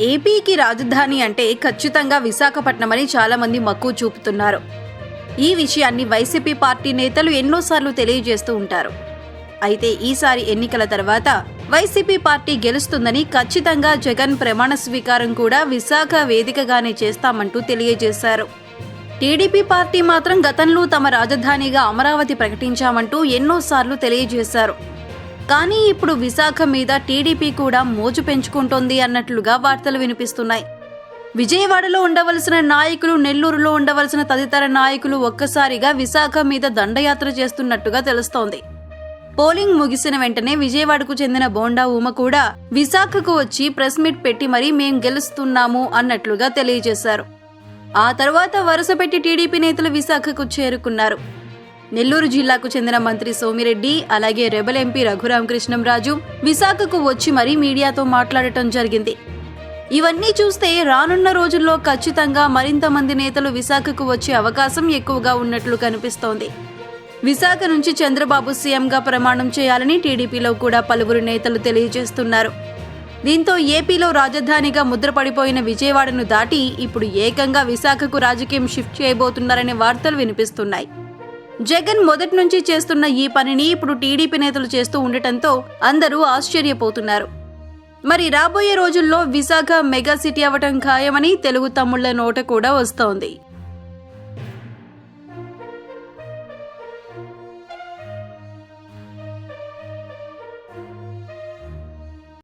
ఏపీకి రాజధాని అంటే ఖచ్చితంగా విశాఖపట్నమని అని చాలామంది మక్కువ చూపుతున్నారు. ఈ విషయాన్ని వైసీపీ పార్టీ నేతలు ఎన్నోసార్లు తెలియజేస్తూ ఉంటారు. అయితే ఈసారి ఎన్నికల తర్వాత వైసీపీ పార్టీ గెలుస్తుందని ఖచ్చితంగా జగన్ ప్రమాణ స్వీకారం కూడా విశాఖ వేదికగానే చేస్తామంటూ తెలియజేశారు. టీడీపీ పార్టీ మాత్రం గతంలో తమ రాజధానిగా అమరావతి ప్రకటించామంటూ ఎన్నోసార్లు తెలియజేశారు. కానీ ఇప్పుడు విశాఖ మీద టీడీపీ కూడా మోజు పెంచుకుంటోంది అన్నట్లుగా వార్తలు వినిపిస్తున్నాయి. విజయవాడలో ఉండవలసిన నాయకులు నెల్లూరులో ఉండవలసిన తదితర నాయకులు ఒక్కసారిగా విశాఖ మీద దండయాత్ర చేస్తున్నట్టుగా తెలుస్తోంది. పోలింగ్ ముగిసిన వెంటనే విజయవాడకు చెందిన బోండా ఉమ కూడా విశాఖకు వచ్చి ప్రెస్ మీట్ పెట్టి మరీ మేం గెలుస్తున్నాము అన్నట్లుగా తెలియజేశారు. ఆ తర్వాత వరుసపెట్టి టీడీపీ నేతలు విశాఖకు చేరుకున్నారు. నెల్లూరు జిల్లాకు చెందిన మంత్రి సోమిరెడ్డి అలాగే రెబల్ ఎంపీ రఘురాం కృష్ణంరాజు విశాఖకు వచ్చి మరీ మీడియాతో మాట్లాడటం జరిగింది. ఇవన్నీ చూస్తే రానున్న రోజుల్లో ఖచ్చితంగా మరింత మంది నేతలు విశాఖకు వచ్చే అవకాశం ఎక్కువగా ఉన్నట్లు కనిపిస్తోంది. విశాఖ నుంచి చంద్రబాబు సీఎంగా ప్రమాణం చేయాలని టీడీపీలో కూడా పలువురు నేతలు తెలియజేస్తున్నారు. దీంతో ఏపీలో రాజధానిగా ముద్రపడిపోయిన విజయవాడను దాటి ఇప్పుడు ఏకంగా విశాఖకు రాజకీయం షిఫ్ట్ చేయబోతున్నారనే వార్తలు వినిపిస్తున్నాయి. జగన్ మొదటి నుంచి చేస్తున్న ఈ పనిని ఇప్పుడు టీడీపీ నేతలు చేస్తూ ఉండటంతో అందరూ ఆశ్చర్యపోతున్నారు. మరి రాబోయే రోజుల్లో విశాఖ మెగా సిటీ అవ్వటం ఖాయమని తెలుగు తమ్ముళ్ళ నోట కూడా వస్తోంది.